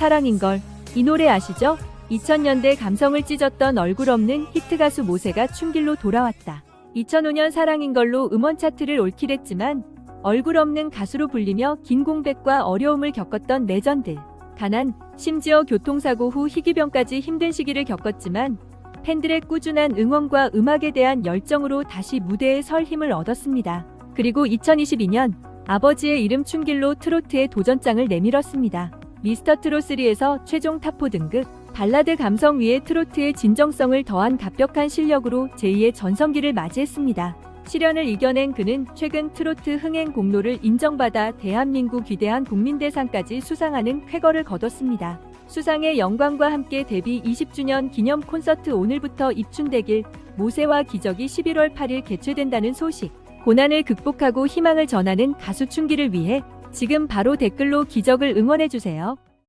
사랑인걸. 이 노래 아시죠? 2000년대 감성을 찢었던 얼굴 없는 히트 가수 모세가 춤길로 돌아왔다. 2005년 사랑인걸로 음원 차트를 올킬했지만 얼굴 없는 가수로 불리며 긴 공백과 어려움을 겪었던 레전드. 가난, 심지어 교통사고 후 희귀병까지 힘든 시기를 겪었지만 팬들의 꾸준한 응원과 음악에 대한 열정으로 다시 무대에 설 힘을 얻었습니다. 그리고 2022년 아버지의 이름 춘길로 트로트의 도전장을 내밀었습니다. 미스터 트롯3에서 최종 탑4 등급 발라드 감성 위에 트로트의 진정성을 더한 갑벽한 실력으로 제2의 전성기를 맞이했습니다. 시련을 이겨낸 그는 최근 트로트 흥행 공로를 인정받아 대한민국 위대한 국민대상까지 수상하는 쾌거를 거뒀습니다. 수상의 영광과 함께 데뷔 20주년 기념 콘서트 오늘부터 입춘대길 모세와 기적이 11월 8일 개최된다는 소식. 고난을 극복하고 희망을 전하는 가수 춘기를 위해 지금 바로 댓글로 기적을 응원해주세요.